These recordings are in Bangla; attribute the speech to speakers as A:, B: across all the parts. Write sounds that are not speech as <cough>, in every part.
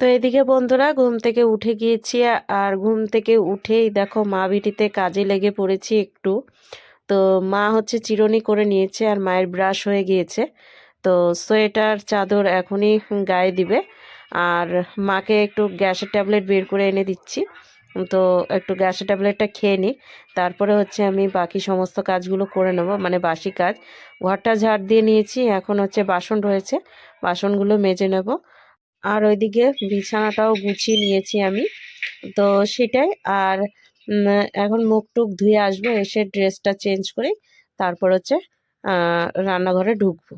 A: তো এদিকে বন্ধুরা ঘুম থেকে উঠে গিয়েছি আর ঘুম থেকে উঠেই দেখো মা বিটিতে কাজে লেগে পড়েছি একটু। তো মা হচ্ছে চিরুনি করে নিয়েছে আর মায়ের ব্রাশ হয়ে গিয়েছে। তো সোয়েটার, চাদর এখনই গায়ে দিবে। আর মাকে একটু গ্যাসের ট্যাবলেট বের করে এনে দিচ্ছি। তো একটু গ্যাসের ট্যাবলেটটা খেয়ে নিই। তারপরে হচ্ছে আমি বাকি সমস্ত কাজগুলো করে নেব মানে বাসি কাজ। ঘরটা ঝাড় দিয়ে নিয়েছি, এখন হচ্ছে বাসন রয়েছে। বাসনগুলো মেজে নেব। আর ওইদিকে বিছানাটাও গুছিয়ে নিয়েছি আমি। তো সেটাই, আর এখন মুখ টুক ধুয়ে আসব, এসে ড্রেসটা চেঞ্জ করে তারপর হচ্ছে রান্নাঘরে ঢুকবো।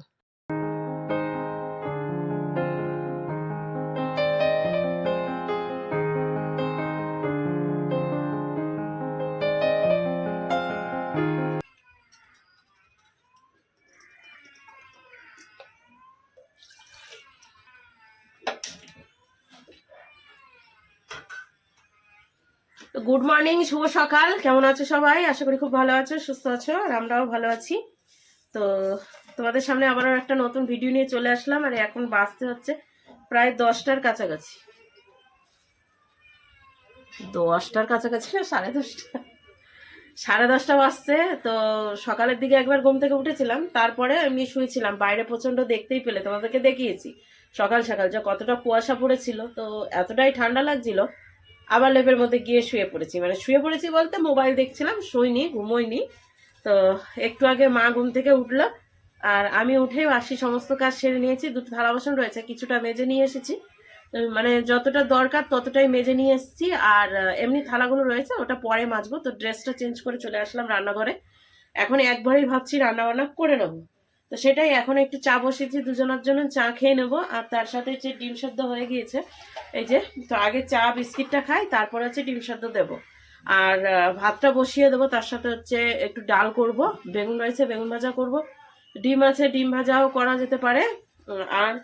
A: গুড মর্নিং শুভ সকাল। কেমন আছো সবাই? আশা করি খুব ভালো আছো, সুস্থ আছো, আর আমরাও ভালো আছি। তো তোমাদের সামনে আবারও একটা নতুন ভিডিও নিয়ে চলে আসলাম, আর এখন বাঁচতে হচ্ছে প্রায় দশটার কাছাকাছি। দশটার কাছাকাছি না, সাড়ে দশটা। সাড়ে দশটা বাজছে, তো সকালের দিকে একবার ঘুম থেকে উঠেছিলাম, তারপরে এমনি শুয়েছিলাম, বাইরে প্রচণ্ড দেখতেই পেলে, তোমাদেরকে দেখিয়েছি। সকাল সকাল যে কতটা কুয়াশা পড়েছিল, তো এতটাই ঠান্ডা লাগছিল আবার লেপের মধ্যে গিয়ে শুয়ে পড়েছি। মানে শুয়ে পড়েছি বলতে মোবাইল দেখছিলাম, শুইনি, ঘুমোইনি। তো একটু আগে মা ঘুম থেকে উঠল আর আমি উঠেই বাসি সমস্ত কাজ সেরে নিয়েছি, দুটো থালা বাসন রয়েছে, কিছুটা মেজে নিয়ে এসেছি। মানে যতটা দরকার ততটাই মেজে নিয়ে এসেছি আর এমনি থালাগুলো রয়েছে, ওটা পরে মাজবো। তো ড্রেসটা চেঞ্জ করে চলে আসলাম রান্নাঘরে। এখন একবারেই ভাবছি রান্না বান্না করে নেব। তো সেটাই, এখন একটু চা বসিয়েছি, দুজনের জন্য চা খেয়ে নেব। আর তার সাথে হচ্ছে ডিম সেদ্ধ হয়ে গিয়েছে। এই যে, তো আগে চা, বিস্কিটটা খাই, তারপর হচ্ছে ডিম সেদ্ধ দেবো। আর ভাতটা বসিয়ে দেবো, তার সাথে হচ্ছে একটু ডাল করব। বেগুন রয়েছে, বেগুন ভাজা করব। ডিম আছে, ডিম ভাজাও করা যেতে পারে। আর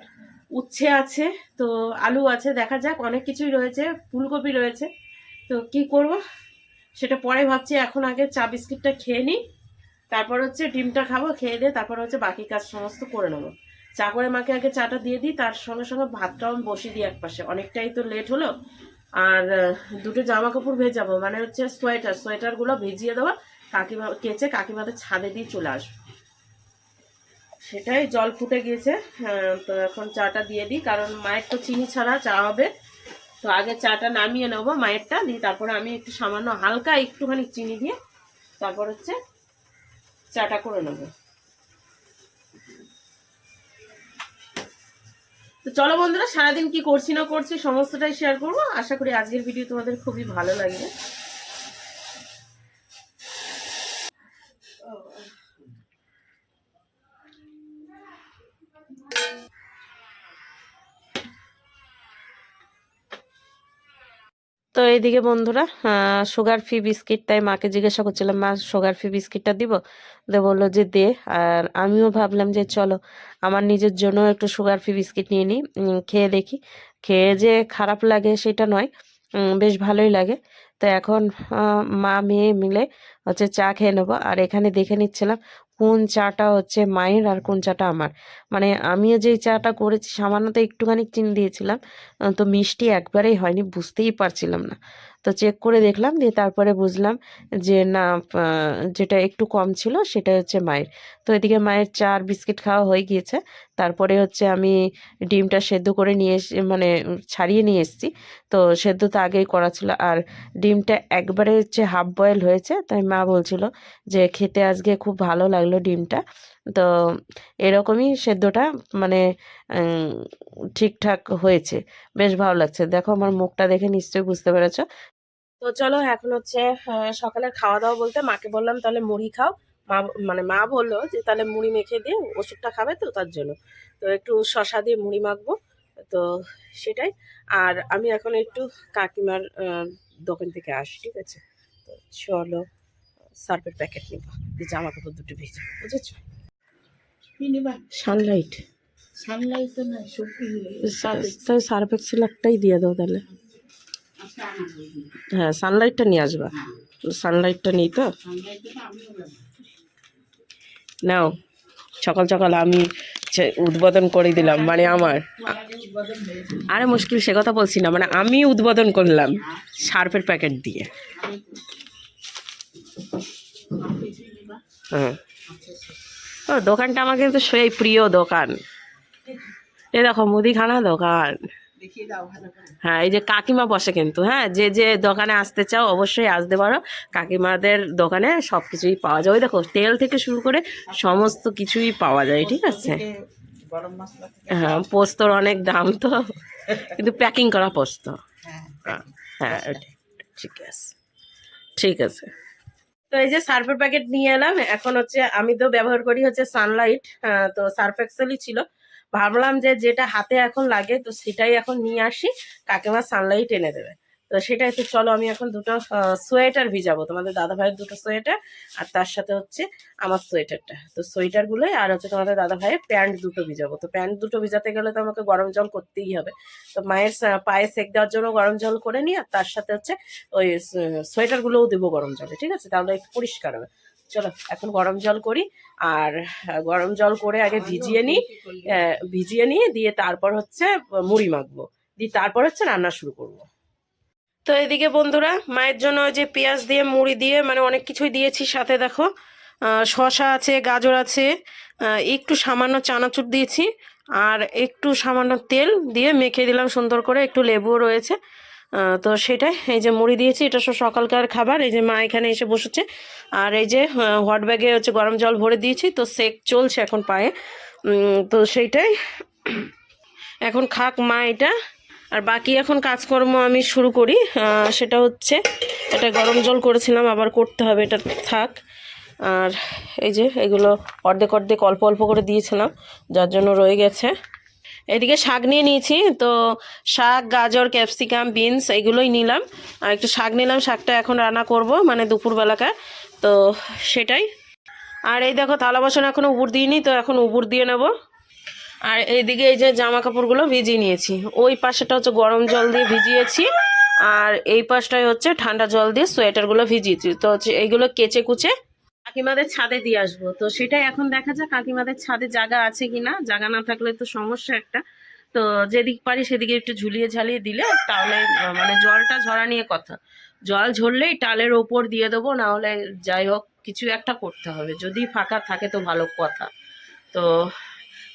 A: উচ্ছে আছে, তো আলু আছে, দেখা যাক, অনেক কিছুই রয়েছে, ফুলকপি রয়েছে। তো কি করব? সেটা পরে ভাবছি, এখন আগে চা, বিস্কিটটা খেয়ে নিই। তারপর হচ্ছে ডিমটা খাব, খেয়ে দিয়ে তারপর হচ্ছে বাকি কাজ সমস্ত করে নেব। চা করে মাকে আগে চাটা দিয়ে দিই, তার সঙ্গে সঙ্গে ভাতটাও আমি বসিয়ে দিই একপাশে। অনেকটাই তো লেট হলো, আর দুটো জামা কাপড় ভেজাবো মানে হচ্ছে সোয়েটার সোয়েটারগুলো ভিজিয়ে দেবো, কাকিমা কেচে কাকিমাদের ছাদে দিয়ে চলে আসব। সেটাই জল ফুটে গিয়েছে তো এখন চাটা দিয়ে দিই, কারণ মায়ের তো চিনি ছাড়া চা হবে। তো আগে চাটা নামিয়ে নেব মায়েরটা, দিয়ে তারপরে আমি একটু সামান্য হালকা একটুখানি চিনি দিয়ে, তারপর হচ্ছে চাটা করে নেব। তো চলো বন্ধুরা, সারাদিন কি করছি না করছি সমস্তটাই শেয়ার করব। আশা করি আজকের ভিডিও তোমাদের খুবই ভালো লাগবে। তো এইদিকে বন্ধুরা সুগার ফ্রি বিস্কিট তাই মাকে জিজ্ঞাসা করছিলাম, মা সুগার ফ্রি বিস্কিটটা দিব? দিয়ে বলল যে, দে। আর আমিও ভাবলাম যে, চলো, আমার নিজের জন্য একটু সুগার ফ্রি বিস্কিট নিয়ে নিই খেয়ে দেখি। খেয়ে যে খারাপ লাগে সেটা নয় বেশ ভালোই লাগে। তো এখন মা, মেয়ে মিলে হচ্ছে চা খেয়ে নেব। আর এখানে দেখে নিচ্ছিলাম কোন চাটা হচ্ছে মায়ের আর কোন চাটা আমার। মানে আমিও যে চাটা করেছি সামান্য তো একটুখানি চিনি দিয়েছিলাম। তো মিষ্টি একবারেই হয়নি, বুঝতেই পারছিলাম না। তো চেক করে দেখলাম, দিয়ে তারপরে বুঝলাম যে না যেটা একটু কম ছিল সেটা হচ্ছে মায়ের। তো এদিকে মায়ের চা আর বিস্কিট খাওয়া হয়ে গিয়েছে। তারপরে হচ্ছে আমি ডিমটা সেদ্ধ করে নিয়ে মানে ছাড়িয়ে নিয়ে এসেছি। তো সেদ্ধ তো আগেই করা ছিল। আর ডিমটা একবারে হচ্ছে হাফ বয়েল হয়েছে। তাই মা বলছিল যে খেতে আজকে খুব ভালো লাগল ডিমটা। তো এরকমই সেদ্ধটা মানে ঠিকঠাক হয়েছে। বেশ ভালো লাগছে। দেখো আমার মুখটা দেখে নিশ্চয়ই বুঝতে পেরেছ। তো চলো এখন হচ্ছে আহ, সকালের খাওয়া দাওয়া বলতে মাকে বললাম তাহলে মুড়ি খাও। মা মানে মা বলল যে তাহলে মুড়ি মেখে দিয়ে ওষুধটা খাবে তো তার জন্য। তো একটু শশা দিয়ে মুড়ি মাখবো তো সেটাই। আর আমি এখন একটু কাকিমার দোকান থেকে আসি ঠিক আছে? তো চলো সার্ফের প্যাকেট নিব। জামা কাপড় দুটো ভেজে বুঝেছ?
B: কি নিবা
A: সানলাইট।
B: সানলাইট তো না সবজি
A: সার্ফ এক্সেল একটাই দিয়ে দাও তাহলে। হ্যাঁ সানলাইটটা নিয়ে আসবা। সানলাইটটা নিই তো? নাও সকাল সকাল আমি উদ্বোধন করে দিলাম মানে আমার। আরে মুশকিল সে কথা বলছি না মানে আমি উদ্বোধন করলাম সার্ফের প্যাকেট দিয়ে। হ্যাঁ।
B: আচ্ছা।
A: ও দোকানটা আমার কিন্তু সেই প্রিয় দোকান। এ দেখো মুদিখানা দোকান। হ্যাঁ এই যে কাকিমা বসে কিন্তু হ্যাঁ যে যে দোকানে আসতে চাও অবশ্যই আসতে পারো। কাকিমাদের দোকানে সব কিছুই পাওয়া যায়। ওই দেখো তেল থেকে শুরু করে সমস্ত কিছুই পাওয়া যায় ঠিক আছে? হ্যাঁ পোস্তর অনেক দাম তো কিন্তু প্যাকিং করা পোস্ত।
B: হ্যাঁ
A: হ্যাঁ, হ্যাঁ ঠিক আছে ঠিক আছে। তো এই যে সার্ফের প্যাকেট নিয়ে এলাম, এখন হচ্ছে আমি তো ব্যবহার করি হচ্ছে সানলাইট তো সার্ফ এক্সেলই ছিল। ভাবলাম যে যেটা হাতে এখন লাগে, তো সেটাই এখন নিয়ে আসি, কাকিমা সানলাইট এনে দেবে। তো সেটাই তো চলো আমি এখন দুটো সোয়েটার ভিজাবো। তোমাদের দাদা ভাইয়ের দুটো সোয়েটার আর তার সাথে হচ্ছে আমার সোয়েটারটা। তো সোয়েটারগুলোই আর হচ্ছে তোমাদের দাদা ভাইয়ের প্যান্ট দুটো ভিজাবো। তো প্যান্ট দুটো ভিজাতে গেলে তো আমাকে গরম জল করতেই হবে। তো মায়ের পায়ে সেক দেওয়ার জন্য গরম জল করে নিই আর তার সাথে হচ্ছে ওই সোয়েটারগুলোও দেবো গরম জলে ঠিক আছে? তাহলে একটু পরিষ্কার হবে। চলো এখন গরম জল করি আর গরম জল করে আগে ভিজিয়ে নিই ভিজিয়ে নিয়ে দিয়ে তারপর হচ্ছে মুড়ি মাখবো। দিয়ে তারপর হচ্ছে রান্না শুরু করব। তো এদিকে বন্ধুরা, মায়ের জন্য যে পেঁয়াজ দিয়ে, মুড়ি দিয়ে মানে অনেক কিছুই দিয়েছি সাথে, দেখো। শসা আছে, গাজর আছে একটু সামান্য চানাচুর দিয়েছি, আর একটু সামান্য তেল দিয়ে মেখে দিলাম সুন্দর করে, একটু লেবুও রয়েছে। তো সেটাই, এই যে মুড়ি দিয়েছি, এটা সব সকালকার খাবার, এই যে মা এখানে এসে বসেছে। আর এই যে হট ব্যাগে হচ্ছে গরম জল ভরে দিয়েছি, তো সেক চলছে এখন পায়ে। তো সেইটাই এখন খাক মা এটা। আর বাকি এখন কাজকর্ম আমি শুরু করি। সেটা হচ্ছে, এটা গরম জল করেছিলাম, আবার করতে হবে, এটা থাক। আর এই যে, এগুলো অর্ধেক অর্ধেক অল্প অল্প করে দিয়েছিলাম, যার জন্য রয়ে গেছে। এদিকে শাক নিয়ে নিয়েছি, তো শাক, গাজর, ক্যাপসিকাম, বিনস, এগুলোই নিলাম। আর একটু শাক নিলাম, শাকটা এখন রান্না করব মানে দুপুরবেলাকার। তো সেটাই। আর এই দেখো, থালা বাসন এখনও উবুর দিইনি, তো এখন উবুর দিয়ে নেব। আর এইদিকে এই যে জামা কাপড়গুলো ভিজিয়ে নিয়েছি। ওই পাশেটা হচ্ছে গরম জল দিয়ে ভিজিয়েছি, আর এই পাশটায় হচ্ছে ঠান্ডা জল দিয়ে সোয়েটারগুলো ভিজিয়েছি। তো হচ্ছে এইগুলো কেচে কুচে কাকিমাদের ছাদে দিয়ে আসব। তো সেটাই এখন দেখা যাক কাকিমাদের ছাদে জায়গা আছে কিনা। জায়গা না থাকলে তো সমস্যা একটা। তো যেদিক পারি সেদিকে একটু ঝুলিয়ে ঝালিয়ে দিলে তাহলে মানে জলটা ঝরা নিয়ে কথা। জল ঝরলেই টালের ওপর দিয়ে দেবো, না হলে যাই হোক, কিছু একটা করতে হবে। যদি ফাঁকা থাকে তো ভালো কথা। তো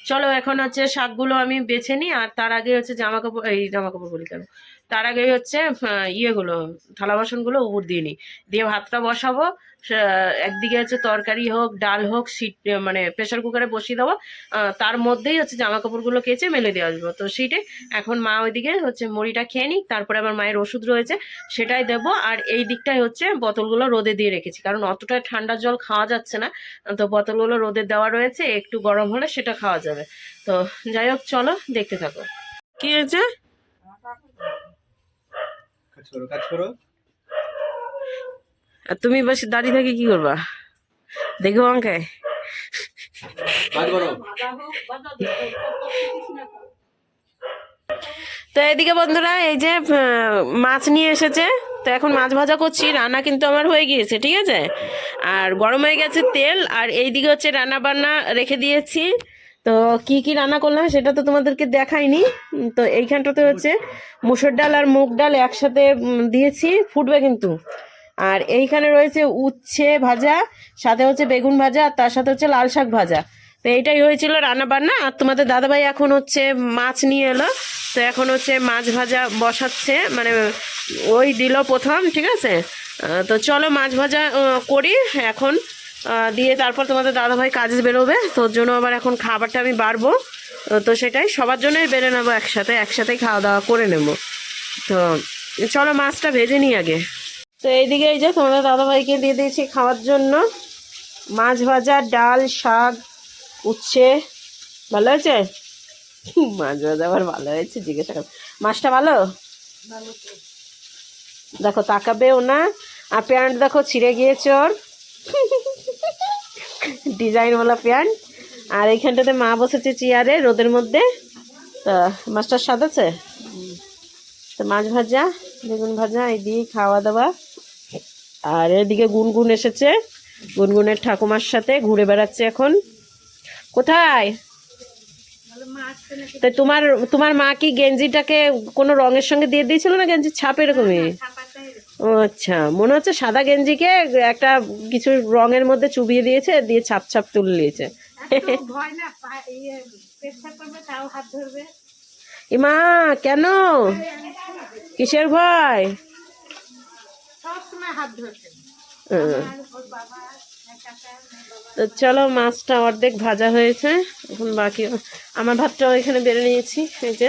A: চলো এখন হচ্ছে শাকগুলো আমি বেছে নিই, আর তার আগে হচ্ছে জামা কাপড় এই জামা কাপড় বলি কেন? তার আগে হচ্ছে ইয়েগুলো, থালা বাসনগুলো উপর দিয়ে নিই। দিয়ে ভাতটা বসাবো একদিকে হচ্ছে তরকারি হোক, ডাল হোক, সিট মানে প্রেশার কুকারে বসিয়ে দেবো তার মধ্যেই হচ্ছে জামা কাপড়গুলো কেচে মেলে দিয়ে আসব। তো সেইটাই এখন মা ওইদিকে হচ্ছে মুড়িটা খেয়ে নিই তারপরে আমার মায়ের ওষুধ রয়েছে, সেটাই দেবো। আর এই দিকটাই হচ্ছে বোতলগুলো রোদে দিয়ে রেখেছি, কারণ অতটা ঠান্ডা জল খাওয়া যাচ্ছে না। তো বোতলগুলো রোদে দেওয়া রয়েছে, একটু গরম হলে সেটা খাওয়া যাবে। তো যাই হোক, চলো, দেখতে থাকো। কি হয়েছে?
C: কাজ করো কাজ করো।
A: আর তুমি বেশ দাঁড়িয়ে থেকে কি করবা? দেখব আমাকে তো এদিকে বন্ধুরা এই যে মাছ নিয়ে এসেছে। তো এখন মাছ ভাজা করছি রান্না কিন্তু আমার হয়ে গিয়েছে ঠিক আছে? আর গরম হয়ে গেছে তেল আর এইদিকে হচ্ছে রান্না বান্না রেখে দিয়েছি। তো কি কি রান্না করলাম সেটা তো তোমাদেরকে দেখাইনি। তো এইখানটাতে হচ্ছে মুসুর ডাল আর মুগ ডাল একসাথে দিয়েছি, ফুটবে কিন্তু। আর এইখানে রয়েছে উচ্ছে ভাজা, সাথে হচ্ছে বেগুন ভাজা, আর তার সাথে হচ্ছে লাল শাক ভাজা। তো এইটাই হয়েছিল রান্না বান্না আর তোমাদের দাদাভাই এখন হচ্ছে মাছ নিয়ে এলো। তো এখন হচ্ছে মাছ ভাজা বসাচ্ছে মানে ওই দিল প্রথম, ঠিক আছে? তো চলো মাছ ভাজা করি এখন। দিয়ে তারপর তোমাদের দাদাভাই কাজে বেরোবে। তোর জন্য আবার এখন খাবারটা আমি বাড়বো। তো সেটাই সবার জন্যই বেড়ে নেব একসাথে একসাথেই খাওয়া দাওয়া করে নেব। তো চলো মাছটা ভেজে নিই আগে। তো এইদিকে এই যে তোমাদের দাদাভাইকে দিয়ে দিয়েছি খাওয়ার জন্য। মাছ ভাজা ডাল শাক উচ্ছে। ভালো হয়েছে? মাছ ভাজা আবার ভালো হয়েছে জিজ্ঞাসা কর। মাছটা ভালো? দেখো তাকাবেও না। আর প্যান্ট দেখো ছিঁড়ে গিয়েছে ওর। ডিজাইনওয়ালা প্যান্ট। আর এইখানটাতে মা বসেছে চেয়ারে, রোদের মধ্যে। তা মাছটার স্বাদ আছে? তো মাছ ভাজা, বেগুন ভাজা এই দিয়ে খাওয়া দাওয়া আর এদিকে গুনগুন এসেছে। গুনগুনের ঠাকুমার সাথে ঘুরে বেড়াচ্ছে এখন। কোথায়? তো তোমার তোমার মা কি গেঞ্জিটাকে কোনো রঙের সঙ্গে দিয়ে দিয়েছিল না গেঞ্জির ছাপ এরকমই? আচ্ছা মনে হচ্ছে সাদা গেঞ্জিকে একটা কিছু রঙের মধ্যে চুবিয়ে দিয়েছে দিয়ে ছাপ ছাপ তুলে নিয়েছে।
B: পা- ইয়ে
A: ইমা কেন? কিসের ভয়? তো চলো মাছটা অর্ধেক ভাজা হয়েছে এখন বাকি আমার ভাতটাও এখানে বেড়ে নিয়েছি এই যে।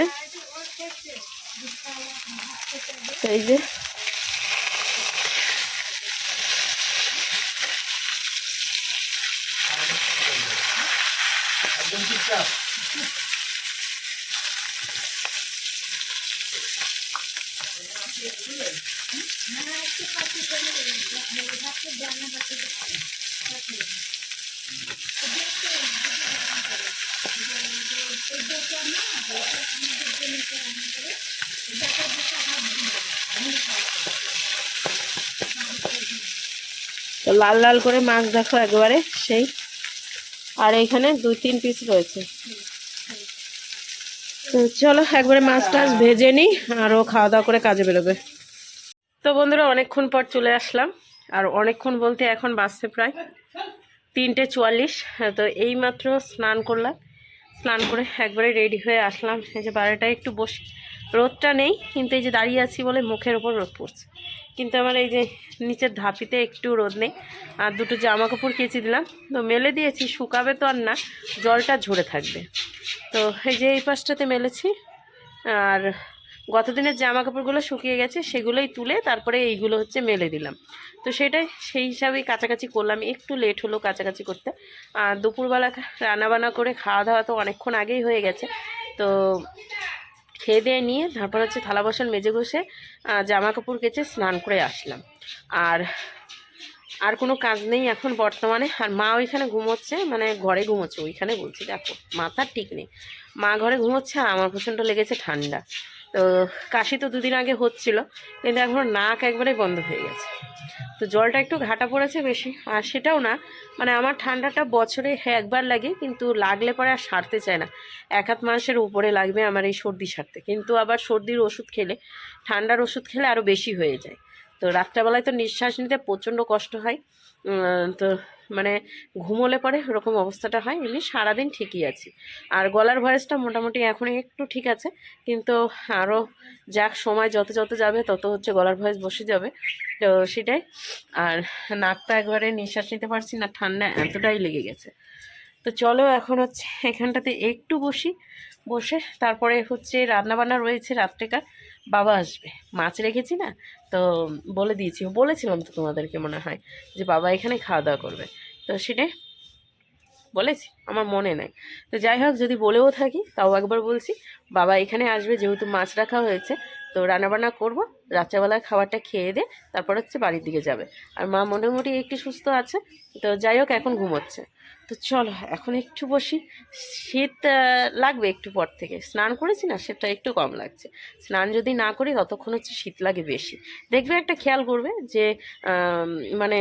A: এই যে। লাল লাল করে মাছ দেখো একবারে সেই। আর এখানে দুই তিন পিস রয়েছে। চলো একবারে মাছ টাছ ভেজে নিই আর ও খাওয়া দাওয়া করে কাজে বেরোবে। তো বন্ধুরা অনেকক্ষণ পর চলে আসলাম আর অনেকক্ষণ বলতে এখন বাজছে প্রায় তিনটে চুয়াল্লিশ। হ্যাঁ, তো এইমাত্র স্নান করলাম। স্নান করে একবারে রেডি হয়ে আসলাম। এই যে বারোটায় একটু বসি রোদটা নেই, কিন্তু এই যে দাঁড়িয়ে আছি বলে মুখের ওপর রোদ পড়ছে। কিন্তু আমার এই যে নিচের ধাপিতে একটু রোদ নেই, আর দুটো জামা কাপড় কেচে দিলাম। তো মেলে দিয়েছি, শুকাবে তো আর না, জলটা ঝরে থাকবে। তো এই যে এই পাশটাতে মেলেছি, আর গত দিনের জামা কাপড়গুলো শুকিয়ে গেছে, সেগুলোই তুলে তারপরে এইগুলো হচ্ছে মেলে দিলাম। তো সেটাই, সেই হিসাবেই কাছাকাছি করলাম, একটু লেট হলো কাছাকাছি করতে। আর দুপুরবেলা রান্নাবান্না করে খাওয়া দাওয়া তো অনেকক্ষণ আগেই হয়ে গেছে। তো খেয়ে দিয়ে নিয়ে তারপর হচ্ছে থালা বাসন মেজে ঘষে জামা কাপড় কেচে স্নান করে আসলাম। আর আর কোনো কাজ নেই এখন বর্তমানে। আর মা ওইখানে ঘুমোচ্ছে মানে ঘরে ঘুমোচ্ছে, ওইখানে বলছি, দেখো, মাথার ঠিক নেই। মা ঘরে ঘুমোচ্ছে আর আমার প্রচণ্ড লেগেছে ঠান্ডা। তো কাশি তো দুদিন আগে হচ্ছিল, কিন্তু এখন নাক একবারে বন্ধ হয়ে গেছে। তো জলটা একটু ঘাটা পড়েছে বেশি, আর সেটাও না মানে আমার ঠান্ডাটা বছরে একবার লাগে, কিন্তু লাগলে পরে আর সারতে চায় না। এক হাত মাসের উপরে লাগবে আমার এই সর্দি সারতে, কিন্তু আবার সর্দির ওষুধ খেলে, ঠান্ডার ওষুধ খেলে আরও বেশি হয়ে যায়। তো রাত্রেবেলায় তো নিঃশ্বাস নিতে প্রচণ্ড কষ্ট হয় তো মানে ঘুমোলে পরে ওরকম অবস্থাটা হয়, এমনি সারাদিন ঠিকই আছি। আর গলার ভয়েসটা মোটামুটি এখন একটু ঠিক আছে, কিন্তু আরও যাক সময় যত যত যাবে তত হচ্ছে গলার ভয়েস বসে যাবে। তো সেটাই, আর নাকটা একবারে নিঃশ্বাস নিতে পারছি না, ঠান্ডা এতটাই লেগে গেছে। তো চলো এখন হচ্ছে এখানটাতে একটু বসি, বসে তারপরে হচ্ছে রান্নাবান্না রয়েছে রাত্রেকার, বাবা আসবে। মাছ রেখেছি না তো বলে দিয়েছি বলেছিলাম তো তোমাদেরকে মনে হয় যে বাবা এখানে খাওয়া দাওয়া করবে। তো সেটাই বলেছি, আমার মনে নাই। তো যাই হোক, যদি বলেও থাকি, তাও একবার বলছি, বাবা এখানে আসবে যেহেতু মাছ রাখা হয়েছে, তো রান্নাবান্না করব রাত্রেবেলায় খাবারটা খেয়ে দে তারপর হচ্ছে বাড়ির দিকে যাবে। আর মা মোটামুটি একটু সুস্থ আছে তো যাই হোক, এখন ঘুমোচ্ছে। তো চলো, এখন একটু বসি। শীত লাগবে একটু পর থেকে। স্নান করেছি না সেটা একটু কম লাগছে। স্নান যদি না করি, ততক্ষণ হচ্ছে শীত লাগে বেশি। দেখবে একটা খেয়াল করবে যে মানে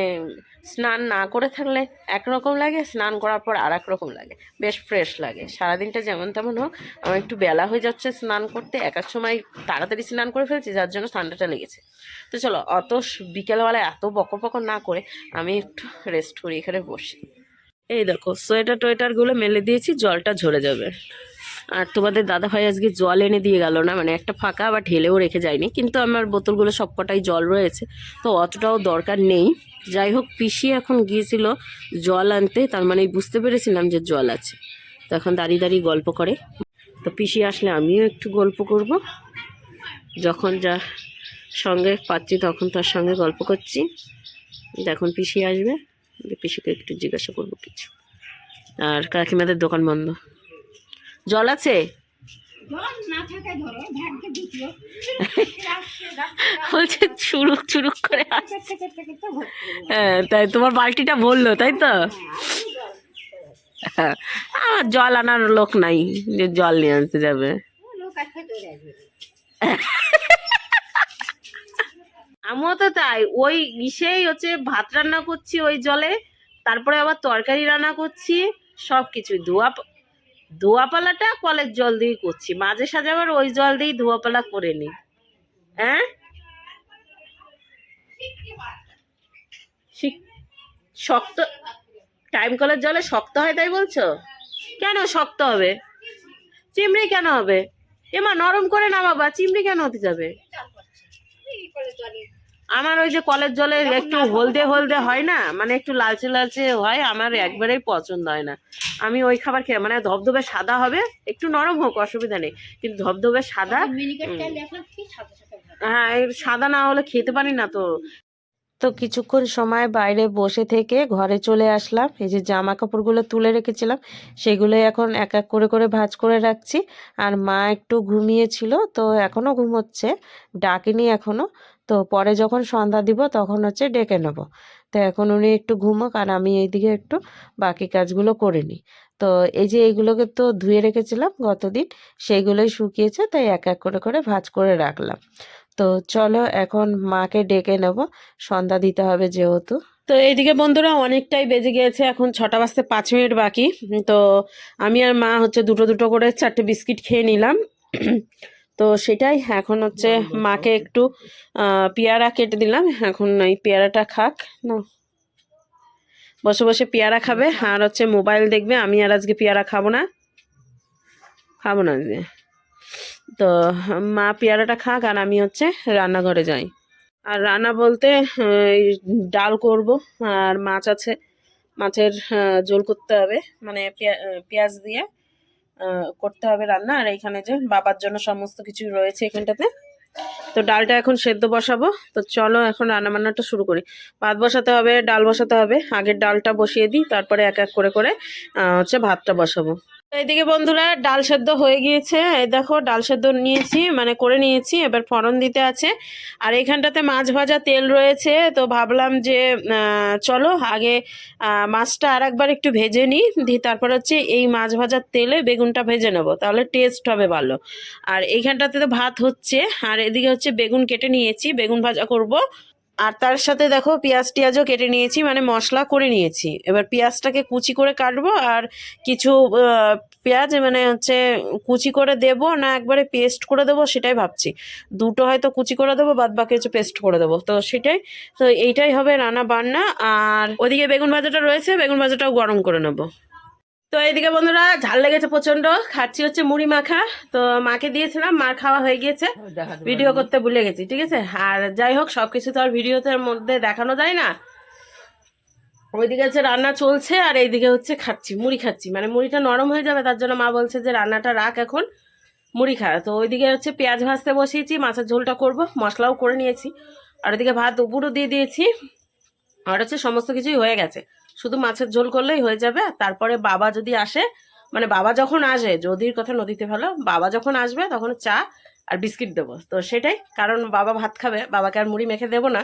A: স্নান না করে থাকলে একরকম লাগে, স্নান করার পর আর রকম লাগে। বেশ ফ্রেশ লাগে। সারাদিনটা যেমন তেমন হোক, আমার একটু বেলা হয়ে যাচ্ছে স্নান করতে। এক এক সময় তাড়াতাড়ি স্নান করে ফেলছি, যার জন্য ঠান্ডাটা লেগেছে। তো চলো, অত বিকেলবেলায় এত বকর বকর না করে আমি একটু রেস্ট করি এখানে বসি। এই দেখো, সোয়েটার টোয়েটারগুলো মেলে দিয়েছি, জলটা ঝরে যাবে। আর তোমাদের দাদা ভাই আজকে জল এনে দিয়ে গেল না মানে একটা ফাঁকা বা ঢেলেও রেখে যায়নি। কিন্তু আমার বোতলগুলো সবকটাই জল রয়েছে, তো অতটাও দরকার নেই। যাই হোক, পিসি এখন গিয়েছিল জল আনতে, তার মানে বুঝতে পেরেছিলাম যে জল আছে। তো এখন দাঁড়িয়ে দাঁড়িয়ে গল্প করে। তো পিসি আসলে আমিও একটু গল্প করব। যখন যা সঙ্গে পাচ্ছি, তখন তার সঙ্গে গল্প করছি। এখন পিসি আসবে। পিসিকে একটু জিজ্ঞাসা করব কিছু। আর কাকিমাদের দোকান বন্ধ। জল আছে? বলছে চুরুক চুরুক করে
B: ভর্তি
A: হ্যাঁ তাই তোমার বালতিটা বলল তাই তো? হ্যাঁ আমার জল আনার লোক নাই যে জল নিয়ে আনতে যাবে <laughs>
B: লোক আছে চলে আসবে
A: আমিও তো তাই। ওই ইসেই হচ্ছে ভাত রান্না করছি ওই জলে, তারপরে আবার তরকারি রান্না করছি সব কিছুই ধোয়া ধোয়াপালাটা কলের জল দিয়ে করছি। মাঝে সাঝে আবার ওই জল দিয়েই ধোয়াপালা করে নিই। হ্যাঁ শিক- শক্ত টাইম কলের জলে শক্ত হয় তাই বলছো? কেন শক্ত হবে? চিমড়ি কেন হবে? এমা নরম করে নামাবা, চিমড়ি কেন হতে যাবে? আমার ওই যে কলের জলে একটু হলদে হলদে হয় না? মানে একটু লালচে লালচে হয় আমার একবারেই পছন্দ হয় না। আমি ওই খাবার খেয়ে মানে ধবধবে সাদা হবে একটু নরম হোক অসুবিধা নেই। কিন্তু ধবধবে সাদা
B: ভালো।
A: হ্যাঁ সাদা না হলে খেতে পারি না তো। তো কিছুক্ষণ সময় বাইরে বসে থেকে ঘরে চলে আসলাম। এই যে জামা কাপড়গুলো তুলে রেখেছিলাম সেগুলো এখন এক এক করে করে ভাঁজ করে রাখছি। আর মা একটু ঘুমিয়েছিল তো এখনও ঘুমোচ্ছে। ডাকিনি এখনও তো পরে যখন সন্ধ্যা দিব তখন হচ্ছে ডেকে নেব। তো এখন উনি একটু ঘুমোক আর আমি এইদিকে একটু বাকি কাজগুলো করে নিই। তো এই যে এইগুলোকে তো ধুয়ে রেখেছিলাম গতদিন, সেইগুলোই শুকিয়েছে তাই এক এক করে করে ভাঁজ করে রাখলাম। তো চলো এখন মাকে ডেকে নেব, সন্ধ্যা দিতে হবে যেহেতু। তো এইদিকে বন্ধুরা অনেকটাই বেজে গিয়েছে, এখন ছটা বাজতে পাঁচ মিনিট বাকি। তো আমি আর মা হচ্ছে দুটো দুটো করে চারটে বিস্কিট খেয়ে নিলাম। তো সেটাই এখন হচ্ছে মাকে একটু পেয়ারা কেটে দিলাম এখন এই পেয়ারাটা খাক না? বসে বসে পেয়ারা খাবে আর হচ্ছে মোবাইল দেখবে আমি আর আজকে পেয়ারা খাব না। খাব না আজকে। তো মা পেয়ারাটা খাক আর আমি হচ্ছে রান্নাঘরে যাই। আর রান্না বলতে ডাল করব আর মাছ আছে। মাছের ঝোল করতে হবে মানে পেঁয়া- পেঁয়াজ দিয়ে। করতে হবে রান্না। আর এইখানে যে বাবার জন্য সমস্ত কিছু রয়েছে এখানটাতে। তো ডালটা এখন সেদ্ধ বসাবো। তো চলো এখন রান্নাবান্নাটা শুরু করি। ভাত বসাতে হবে, ডাল বসাতে হবে। আগের ডালটা বসিয়ে দিই, তারপরে এক এক করে করে হচ্ছে ভাতটা বসাবো। এইদিকে বন্ধুরা, ডাল সেদ্ধ হয়ে গিয়েছে। এই দেখো, ডাল সেদ্ধ নিয়েছি মানে করে নিয়েছি, এবার ফড়ন দিতে আছে। আর এইখানটাতে মাছ ভাজা তেল রয়েছে, তো ভাবলাম যে চলো আগে মাছটা আর একবার একটু ভেজে নিই, দিয়ে তারপর হচ্ছে এই মাছ ভাজার তেলে বেগুনটা ভেজে নেব, তাহলে টেস্ট হবে ভালো। আর এইখানটাতে তো ভাত হচ্ছে, আর এদিকে হচ্ছে বেগুন কেটে নিয়েছি, বেগুন ভাজা করব। আর তার সাথে দেখো পেঁয়াজ টিয়াজও কেটে নিয়েছি মানে মশলা করে নিয়েছি। এবার পেঁয়াজটাকে কুচি করে কাটবো আর কিছু পেঁয়াজ মানে হচ্ছে কুচি করে দেব না একবারে পেস্ট করে দেবো সেটাই ভাবছি। দুটো হয়তো কুচি করে দেবো বাদ বাকি হচ্ছে পেস্ট করে দেবো। তো সেটাই, তো এইটাই হবে রান্না বান্না। আর ওদিকে বেগুন ভাজাটা রয়েছে, বেগুন ভাজাটাও গরম করে নেব। তো এইদিকে বন্ধুরা ঝাল লেগেছে প্রচণ্ড খাচ্ছি হচ্ছে মুড়ি মাখা। তো মাকে দিয়েছিলাম মার খাওয়া হয়ে গিয়েছে। ভিডিও করতে ভুলে গেছি ঠিক আছে? আর যাই হোক সবকিছু তো আর ভিডিওতে মধ্যে দেখানো যায় না। ওইদিকে হচ্ছে রান্না চলছে আর এইদিকে হচ্ছে খাচ্ছি মুড়ি খাচ্ছি। মানে মুড়িটা নরম হয়ে যাবে তার জন্য মা বলছে যে রান্নাটা রাখ এখন মুড়ি খা। তো ওইদিকে হচ্ছে পেঁয়াজ ভাজতে বসিয়েছি মাছের ঝোলটা করব মশলাও করে নিয়েছি। আর ওইদিকে ভাত উপরও দিয়ে দিয়েছি। আর হচ্ছে সমস্ত কিছুই হয়ে গেছে। শুধু মাছের ঝোল করলেই হয়ে যাবে। তারপরে বাবা যদি আসে মানে বাবা যখন আসে, যদির কথা নদীতে ভালো, বাবা যখন আসবে তখন চা আর বিস্কিট দেবো। তো সেটাই, কারণ বাবা ভাত খাবে, বাবাকে আর মুড়ি মেখে দেবো না।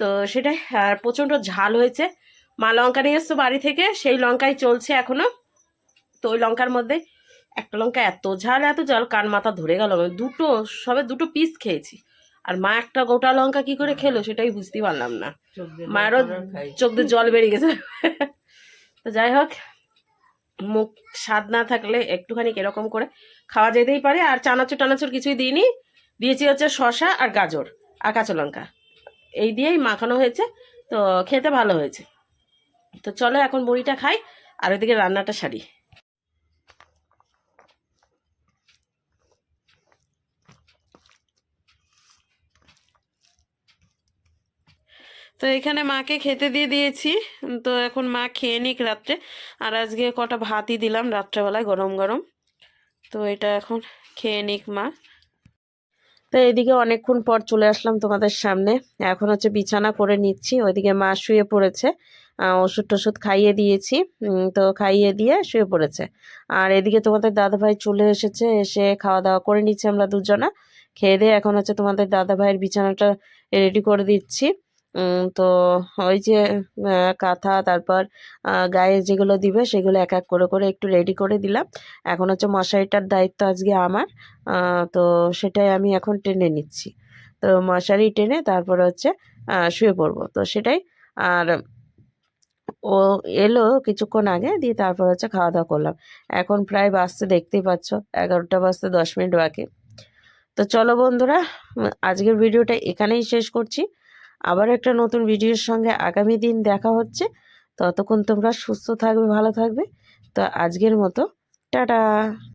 A: তো সেটাই, আর প্রচণ্ড ঝাল হয়েছে। মা লঙ্কা নিয়ে এসছো বাড়ি থেকে, সেই লঙ্কাই চলছে এখনও। তো ওই লঙ্কার মধ্যে একটা লঙ্কা এত ঝাল এত ঝাল, কান মাথা ধরে গেল। আমি দুটো, সবে দুটো পিস খেয়েছি। আর মা একটা গোটা লঙ্কা কি করে খেলো সেটাই বুঝতে পারলাম না। মায়েরও চোখ দিয়ে জল বেরিয়ে গেছে। তো যাই হোক মুখ স্বাদ না থাকলে একটুখানি এরকম করে খাওয়া যেতেই পারে। আর চানাচুর টানাচুর কিছুই দিইনি। দিয়েছি হচ্ছে শশা আর গাজর আর কাঁচা লঙ্কা। এই দিয়েই মাখানো হয়েছে। তো খেতে ভালো হয়েছে। তো চলো এখন মুড়িটা খাই আর ওইদিকে রান্নাটা সারি। তো এখানে মাকে খেতে দিয়ে দিয়েছি। তো এখন মা খেয়ে নিক রাত্রে। আর আজকে কটা ভাতই দিলাম রাত্রেবেলায় গরম গরম। তো এটা এখন খেয়ে নিক মা। তো এদিকে অনেকক্ষণ পর চলে আসলাম তোমাদের সামনে। এখন হচ্ছে বিছানা করে নিচ্ছি। ওইদিকে মা শুয়ে পড়েছে। ওষুধ টষুধ খাইয়ে দিয়েছি। তো খাইয়ে দিয়ে শুয়ে পড়েছে। আর এদিকে তোমাদের দাদাভাই চলে এসেছে। এসে খাওয়া দাওয়া করে নিচ্ছি আমরা দুজনা। খেয়ে দিয়ে এখন হচ্ছে তোমাদের দাদাভাইয়ের বিছানাটা রেডি করে দিচ্ছি। তো ওই যে কাঁথা, তারপর গায়ে যেগুলো দিবে সেগুলো এক এক করে করে একটু রেডি করে দিলাম। এখন হচ্ছে মশারিটার দায়িত্ব আজকে আমার। তো সেটাই আমি এখন টেনে নিচ্ছি। তো মশারি টেনে তারপর হচ্ছে শুয়ে পড়ব। তো সেটাই, আর ও এলো কিছুক্ষণ আগে, দিয়ে তারপর হচ্ছে খাওয়া দাওয়া করলাম। এখন প্রায় বাজতে দেখতেই পাচ্ছ, এগারোটা বাজতে দশ মিনিট বাকি। তো চলো বন্ধুরা, আজকের ভিডিওটা এখানেই শেষ করছি। আবার একটা নতুন ভিডিওর সঙ্গে আগামী দিন দেখা হচ্ছে। ততক্ষণ তোমরা সুস্থ থাকবে, ভালো থাকবে। তো আজকের মতো, টাটা!